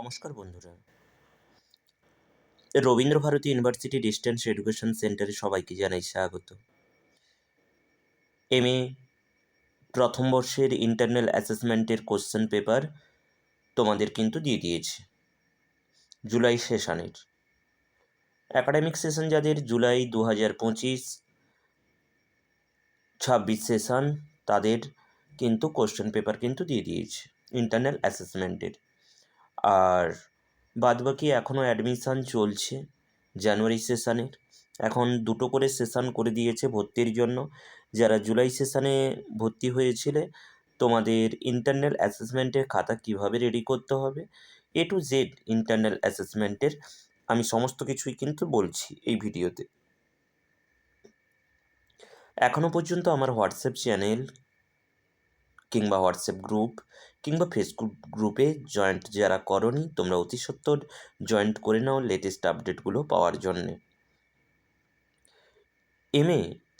নমস্কার বন্ধুরা। Rabindra Bharati university distance education সেন্টারে সবাইকে জানাই স্বাগত। এম এ প্রথম বর্ষের ইন্টারনাল অ্যাসেসমেন্টের কোশ্চেন পেপার তোমাদের কিন্তু দিয়ে দিয়েছে। জুলাই সেশনের অ্যাকাডেমিক সেশন যাদের জুলাই দু হাজার পঁচিশ ছাব্বিশ সেশন তাদের কিন্তু কোশ্চেন পেপার কিন্তু দিয়ে দিয়েছে ইন্টারনাল অ্যাসেসমেন্টের আর বাদবাকি এখনও অ্যাডমিশান চলছে জানুয়ারি সেশানের এখন দুটো করে সেশান করে দিয়েছে ভর্তির জন্য। যারা জুলাই সেশানে ভর্তি হয়েছিলে, তোমাদের ইন্টারনাল অ্যাসেসমেন্টের খাতা কীভাবে রেডি করতে হবে? এ টু জেড ইন্টারনাল অ্যাসেসমেন্টের আমি সমস্ত কিছুই কিন্তু বলছি এই ভিডিওতে। এখনও পর্যন্ত আমার হোয়াটসঅ্যাপ চ্যানেল কিংবা হোয়াটসঅ্যাপ গ্রুপ কিংবা ফেসবুক গ্রুপে জয়েন্ট যারা করনি, তোমরা অতি সত্বর জয়েন্ট করে নাও লেটেস্ট আপডেটগুলো পাওয়ার জন্যে। এ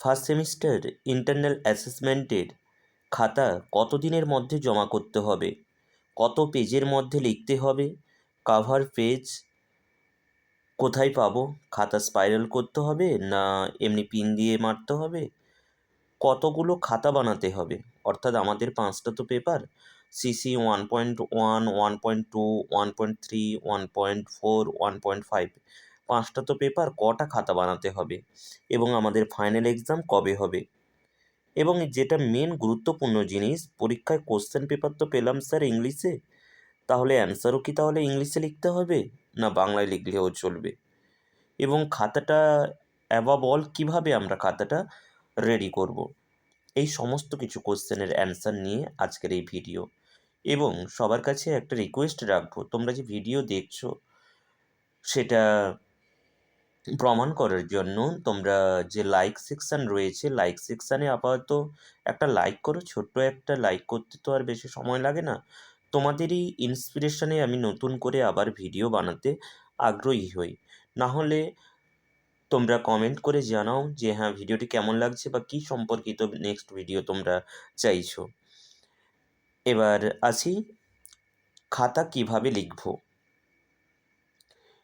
ফার্স্ট সেমিস্টার ইন্টারনাল অ্যাসেসমেন্টের খাতা কত দিনের মধ্যে জমা করতে হবে? কত পেজের মধ্যে লিখতে হবে? কাভার পেজ কোথায় পাবো? খাতা স্পাইরাল করতে হবে না এমনি পিন দিয়ে মারতে হবে? কতগুলো খাতা বানাতে হবে? অর্থাৎ আমাদের পাঁচটা তো paper CC one point one one point two one point three one point four one point five পাঁচটা তো পেপার কটা খাতা বানাতে হবে? এবং আমাদের ফাইনাল এক্সাম কবে হবে? এবং যেটা মেন গুরুত্বপূর্ণ জিনিস, পরীক্ষায় কোশ্চেন পেপার তো পেলাম স্যার ইংলিশে তাহলে অ্যান্সারও কি তাহলে ইংলিশে লিখতে হবে? না বাংলায় লিখলেও চলবে। এবং খাতাটা অ্যাবাব অল কীভাবে আমরা খাতাটা রেডি করব? এই সমস্ত কিছু কোশ্চেনের অ্যান্সার নিয়ে আজকের এই ভিডিও এবং সবার কাছে একটা রিকোয়েস্ট রাখব, তোমরা যে ভিডিও দেখছ, সেটা প্রমাণ করার জন্য তোমরা যে লাইক সেকশান রয়েছে লাইক সেকশানে আপাতত একটা লাইক করো, ছোট্ট একটা লাইক করতে তো আর বেশি সময় লাগে না। তোমাদেরই ইন্সপিরেশনে আমি নতুন করে আবার ভিডিও বানাতে আগ্রহী হই। না হলে তোমরা কমেন্ট করে জানাও যে হ্যাঁ ভিডিওটি কেমন লাগছে বা কী সম্পর্কিত নেক্সট ভিডিও তোমরা চাইছো। এবার আসি খাতা কীভাবে লিখব?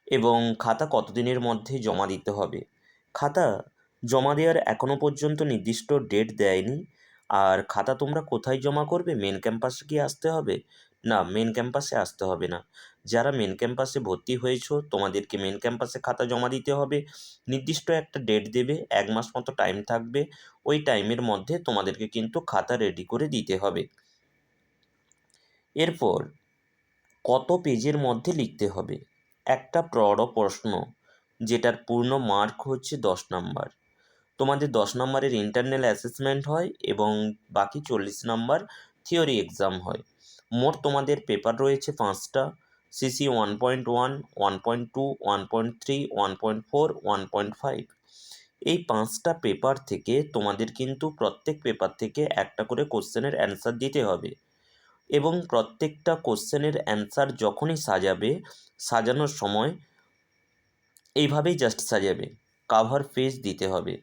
এবং খাতা কতদিনের মধ্যে জমা দিতে হবে? খাতা জমা দেওয়ার এখনও পর্যন্ত নির্দিষ্ট ডেট দেয়নি। আর খাতা তোমরা কোথায় জমা করবে? মেন ক্যাম্পাসে কি আসতে হবে? না মেন ক্যাম্পাসে আসতে হবে না। যারা মেন ক্যাম্পাসে ভর্তি হয়েছো, তোমাদেরকে মেন ক্যাম্পাসে খাতা জমা দিতে হবে। নির্দিষ্ট একটা ডেট দেবে, এক মাস মতো টাইম থাকবে। ওই টাইমের মধ্যে তোমাদেরকে কিন্তু খাতা রেডি করে দিতে হবে। এরপর কত পেজের মধ্যে লিখতে হবে? একটা বড় প্রশ্ন, যেটার পূর্ণ মার্ক হচ্ছে দশ নাম্বার। তোমাদের দশ নম্বরের ইন্টারনাল অ্যাসেসমেন্ট হয় এবং বাকি চল্লিশ নাম্বার থিওরি এক্সাম হয়। মোট তোমাদের পেপার রয়েছে পাঁচটা। CC one point one one point two one point three one point four one point five এই পাঁচটা পেপার থেকে তোমাদের কিন্তু প্রত্যেক পেপার থেকে একটা করে কোশ্চেনের অ্যান্সার দিতে হবে। এবং প্রত্যেকটা কোশ্চেনের অ্যান্সার যখনই সাজাবে, সাজানোর সময় এইভাবেই জাস্ট সাজাবে। কাভার পেজ দিতে হবে।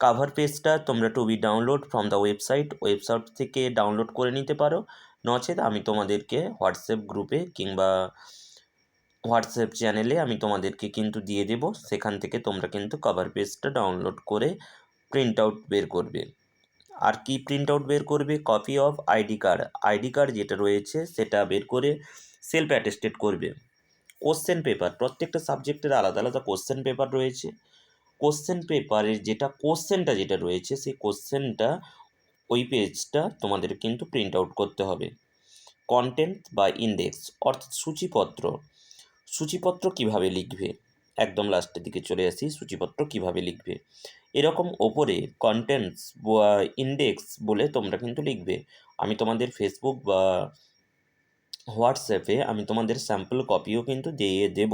কাভার পেজটা তোমরা to be download from the website website থেকে ডাউনলোড করে নিতে পারো। নচেত আমি তোমাদেরকে হোয়াটসঅ্যাপ গ্রুপে কিংবা হোয়াটসঅ্যাপ চ্যানেলে আমি তোমাদেরকে কিন্তু দিয়ে দেব। সেখান থেকে তোমরা কিন্তু কভার পেজটা ডাউনলোড করে প্রিন্ট আউট বের করবে। আর কি প্রিন্ট আউট বের করবে? Copy of ID card ID card যেটা রয়েছে, সেটা বের করে সেলফ অ্যাটেস্টেড করবে। কোশ্চেন পেপার প্রত্যেকটা সাবজেক্টের আলাদা আলাদা কোশ্চেন পেপার রয়েছে। কোশ্চেন পেপারের যেটা কোশ্চেনটা যেটা রয়েছে, সেই কোশ্চেনটা ওই পেজটা তোমাদের কিন্তু প্রিন্ট আউট করতে হবে। কন্টেন্ট বা ইন্ডেক্স অর্থাৎ সূচিপত্র। সূচিপত্র কীভাবে লিখবে? একদম লাস্টের দিকে চলে আসি, সূচিপত্র কীভাবে লিখবে? এরকম ওপরে কন্টেন্টস বা ইন্ডেক্স বলে তোমরা কিন্তু লিখবে। আমি তোমাদের ফেসবুক বা হোয়াটসঅ্যাপে আমি তোমাদের স্যাম্পল কপিও কিন্তু দিয়ে দেব।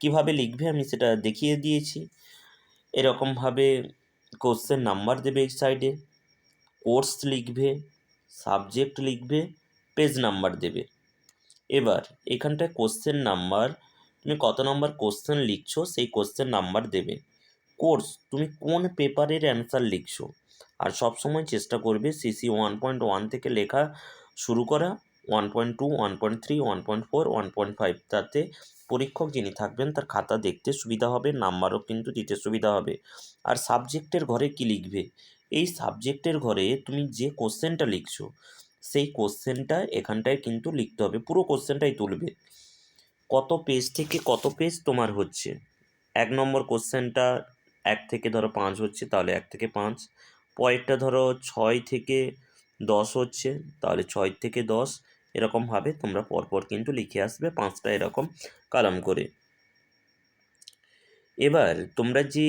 কীভাবে লিখবে আমি সেটা দেখিয়ে দিয়েছি। এরকমভাবে কোর্সের নাম্বার দেবে এই সাইডে কোর্স লিখবে সাবজেক্ট লিখবে পেজ নাম্বার দেবে। এবার এখানটায় কোশ্চেন নাম্বার তুমি কত নম্বর কোশ্চেন লিখছো, সেই কোশ্চেন নাম্বার দেবে। কোর্স তুমি কোন পেপারের অ্যান্সার লিখছো? আর সব সময় চেষ্টা করবে সিসি ওয়ান পয়েন্ট ওয়ান থেকে লেখা শুরু করা one point two one point three one point four one point five তাতে পরীক্ষক যিনি থাকবেন তার খাতা দেখতে সুবিধা হবে, নাম্বারও কিন্তু দিতে সুবিধা হবে। আর সাবজেক্টের ঘরে কি লিখবে? এই সাবজেক্টের ঘরে তুমি যে কোশ্চেনটা লিখছো, সেই কোশ্চেনটা এখানটায় কিন্তু লিখতে হবে, পুরো কোশ্চেনটাই তুলবে। কত পেজ থেকে কত পেজ তোমার হচ্ছে? এক নম্বর কোশ্চেনটা এক থেকে ধরো পাঁচ হচ্ছে, তাহলে এক থেকে পাঁচ। পরেরটা ধরো ছয় থেকে দশ হচ্ছে, তাহলে ছয় থেকে দশ। এরকমভাবে তোমরা পরপর কিন্তু লিখে আসবে পাঁচটা এরকম কালাম করে। এবার তোমরা যে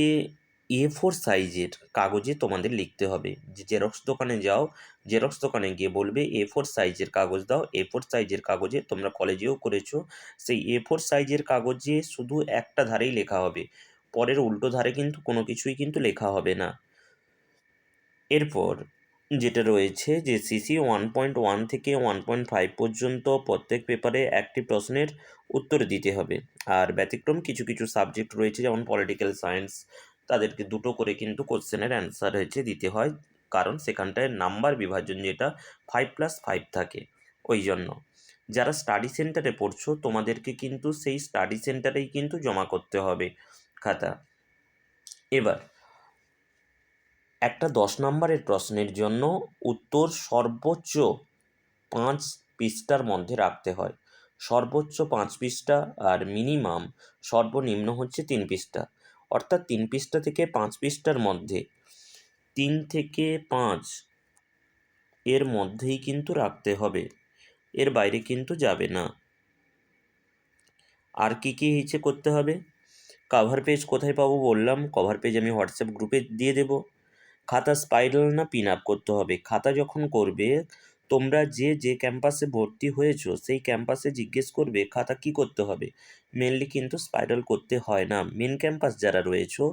এ ফোর সাইজের কাগজে তোমাদের লিখতে হবে। যে জেরক্স দোকানে যাও জেরক্স দোকানে গিয়ে বলবে এ ফোর সাইজের কাগজ দাও। এ ফোর সাইজের কাগজে তোমরা কলেজেও করেছ। সেই এ ফোর সাইজের কাগজে শুধু একটা ধারেই লেখা হবে। পরের উল্টো ধারে কিন্তু কোনো কিছুই কিন্তু লেখা হবে না। এরপর যেটা রয়েছে যে সিসি ওয়ান পয়েন্ট ওয়ান থেকে ওয়ান পয়েন্ট ফাইভ পর্যন্ত প্রত্যেক পেপারে একটি প্রশ্নের উত্তর দিতে হবে। আর ব্যতিক্রম কিছু কিছু সাবজেক্ট রয়েছে, যেমন পলিটিক্যাল সায়েন্স তাদেরকে দুটো করে কিন্তু কোশ্চেনের অ্যান্সার হয়েছে দিতে হয়। কারণ সেখানটায় নাম্বার বিভাজন যেটা ফাইভ প্লাস ফাইভ থাকে। ওই জন্য। যারা স্টাডি সেন্টারে পড়ছো, তোমাদেরকে কিন্তু সেই স্টাডি সেন্টারেই কিন্তু জমা করতে হবে খাতা। এবার, একটা দশ নম্বরের প্রশ্নের জন্য উত্তর সর্বোচ্চ পাঁচ পৃষ্ঠার মধ্যে রাখতে হয়। সর্বোচ্চ পাঁচ পৃষ্ঠা আর মিনিমাম সর্বনিম্ন হচ্ছে তিন পৃষ্ঠা। অর্থাৎ তিন পৃষ্ঠা থেকে পাঁচ পৃষ্ঠার মধ্যে, তিন থেকে পাঁচ এর মধ্যেই কিন্তু রাখতে হবে, এর বাইরে কিন্তু যাবে না। আর কি কি হিচে করতে হবে? কাভার পেজ কোথায় পাবো বললাম কভার পেজ আমি হোয়াটসঅ্যাপ গ্রুপে দিয়ে দেবো। খাতা স্পাইরাল না পিন আপ করতে হবে, খাতা যখন করবে তোমরা যে যে ক্যাম্পাসে ভর্তি হয়েছো, সেই ক্যাম্পাসে জিজ্ঞেস করবে, খাতা কি করতে হবে? মেনলি কিন্তু স্পাইরাল করতে হয় না। মেন ক্যাম্পাস যারা রয়েছো,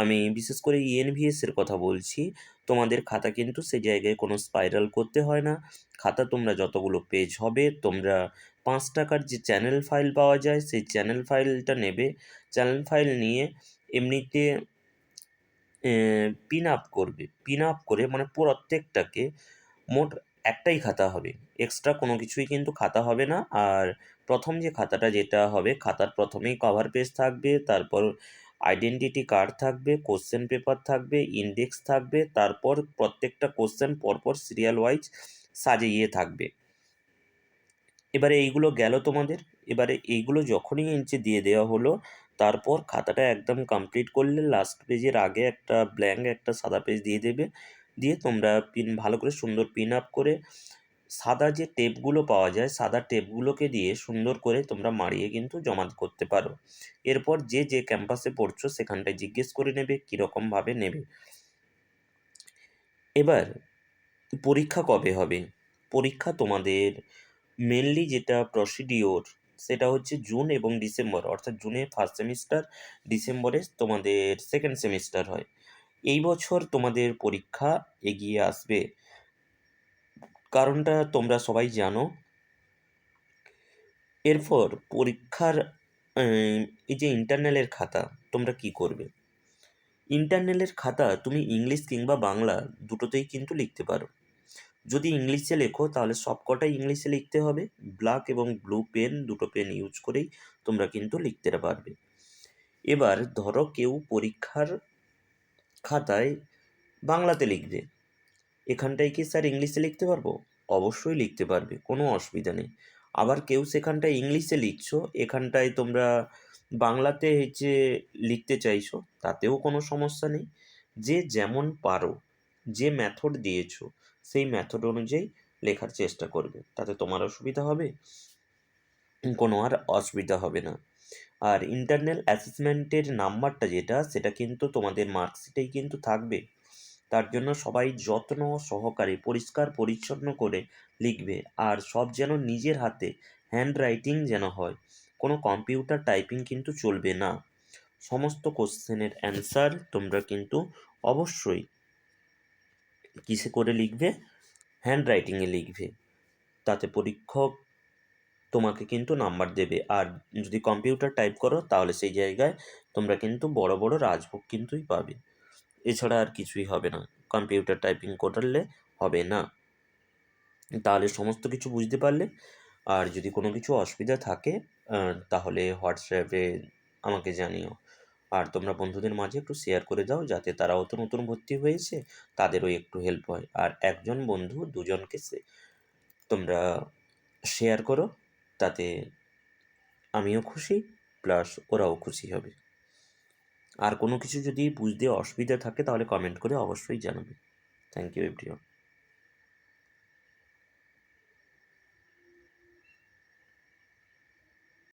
আমি বিশেষ করে ইএনভিএস এর কথা বলছি, তোমাদের খাতা কিন্তু সে জায়গায় কোনো স্পাইরাল করতে হয় না। খাতা তোমরা যতগুলো পেজ হবে, তোমরা পাঁচ টাকার যে চ্যানেল ফাইল পাওয়া যায়, সেই চ্যানেল ফাইলটা নেবে। চ্যানেল ফাইল নিয়ে এমনিতে পিন আপ করবে। পিন আপ করে মানে প্রত্যেকটাকে মোট একটাই খাতা হবে। এক্সট্রা কোনো কিছুই কিন্তু খাতা হবে না। আর প্রথম যে খাতাটা যেটা হবে, খাতার প্রথমেই কভার পেজ থাকবে, তারপর আইডেন্টিটি কার্ড থাকবে কোশ্চেন পেপার থাকবে ইন্ডেক্স থাকবে, তারপর প্রত্যেকটা কোশ্চেন পরপর সিরিয়াল ওয়াইজ সাজিয়ে থাকবে। এবারে এইগুলো গেল তোমাদের। এবারে এইগুলো যখনই ইঞ্চে দিয়ে দেওয়া হলো তারপর খাতাটা একদম কমপ্লিট করলে লাস্ট পেজের আগে একটা ব্ল্যাঙ্ক একটা সাদা পেজ দিয়ে দেবে। দিয়ে তোমরা পিন ভালো করে সুন্দর পিন আপ করে সাদা যে টেপগুলো পাওয়া যায়, সাদা টেপগুলোকে দিয়ে সুন্দর করে তোমরা মারিয়ে কিন্তু জমা করতে পারো। এরপর যে যে ক্যাম্পাসে পড়ছো সেখানটায় জিজ্ঞেস করে নেবে কীরকমভাবে নেবে। এবার পরীক্ষা কবে হবে? পরীক্ষা তোমাদের মেনলি যেটা প্রসিডিওর সেটা হচ্ছে জুন এবং ডিসেম্বর। অর্থাৎ জুনে ফার্স্ট সেমিস্টার ডিসেম্বরে তোমাদের সেকেন্ড সেমিস্টার হয়। এই বছর তোমাদের পরীক্ষা এগিয়ে আসবে। কারণটা তোমরা সবাই জানো। এরপর পরীক্ষার এই যে ইন্টারনালের খাতা, তোমরা কি করবে? ইন্টারনালের খাতা তুমি ইংলিশ কিংবা বাংলা দুটোতেই কিন্তু লিখতে পারো। যদি ইংলিশে লেখো, তাহলে সব কটাই ইংলিশে লিখতে হবে। ব্ল্যাক এবং ব্লু পেন, দুটো পেন ইউজ করেই তোমরা কিন্তু লিখতে পারবে। এবার ধরো কেউ পরীক্ষার খাতায় বাংলাতে লিখবে। এখানটায় কি স্যার ইংলিশে লিখতে পারব? অবশ্যই লিখতে পারবে, কোনো অসুবিধা নেই। আবার কেউ সেখানটায় ইংলিশে লিখছো, এখানটায় তোমরা বাংলাতে হচ্ছে লিখতে চাইছো, তাতেও কোনো সমস্যা নেই। যে যেমন পারো, যে মেথড দিয়েছ সেই মেথড অনুযায়ী লেখার চেষ্টা করবে। তাতে তোমার অসুবিধা হবে? কোনো আর অসুবিধা হবে না। আর ইন্টারনাল অ্যাসেসমেন্টের নাম্বারটা যেটা, সেটা কিন্তু তোমাদের মার্কশিটেই কিন্তু থাকবে। তার জন্য সবাই যত্ন সহকারে, পরিষ্কার, পরিচ্ছন্ন করে লিখবে। আর সব যেন নিজের হাতে হ্যান্ড রাইটিং যেন হয়, কোনো কম্পিউটার টাইপিং কিন্তু চলবে না। সমস্ত কোশ্চেনের অ্যান্সার তোমরা কিন্তু অবশ্যই কিসে করে লিখবে? হ্যান্ড রাইটিংয়ে লিখবে। তাতে পরীক্ষক তোমাকে কিন্তু নাম্বার দেবে। আর যদি কম্পিউটার টাইপ করো, তাহলে সেই জায়গায় তোমরা কিন্তু বড় বড় রাজভোগ কিন্তুই পাবে। এছাড়া আর কিছুই হবে না। কম্পিউটার টাইপিং করলে হবে না। তাহলে সমস্ত কিছু বুঝতে পারলে। আর যদি কোনো কিছু অসুবিধা থাকে তাহলে হোয়াটসঅ্যাপে আমাকে জানিও। আর তোমরা বন্ধুদের মাঝে একটু শেয়ার করে দাও যাতে তারাও তো নতুন ভর্তি হয়েছে, তাদেরও একটু হেল্প হয়। আর একজন বন্ধু দুজনকে তোমরা শেয়ার করো, তাতে আমিও খুশি প্লাস ওরাও খুশি হবে। আর কোনো কিছু যদি বুঝতে অসুবিধা থাকে তাহলে কমেন্ট করে অবশ্যই জানাবে। Thank you everyone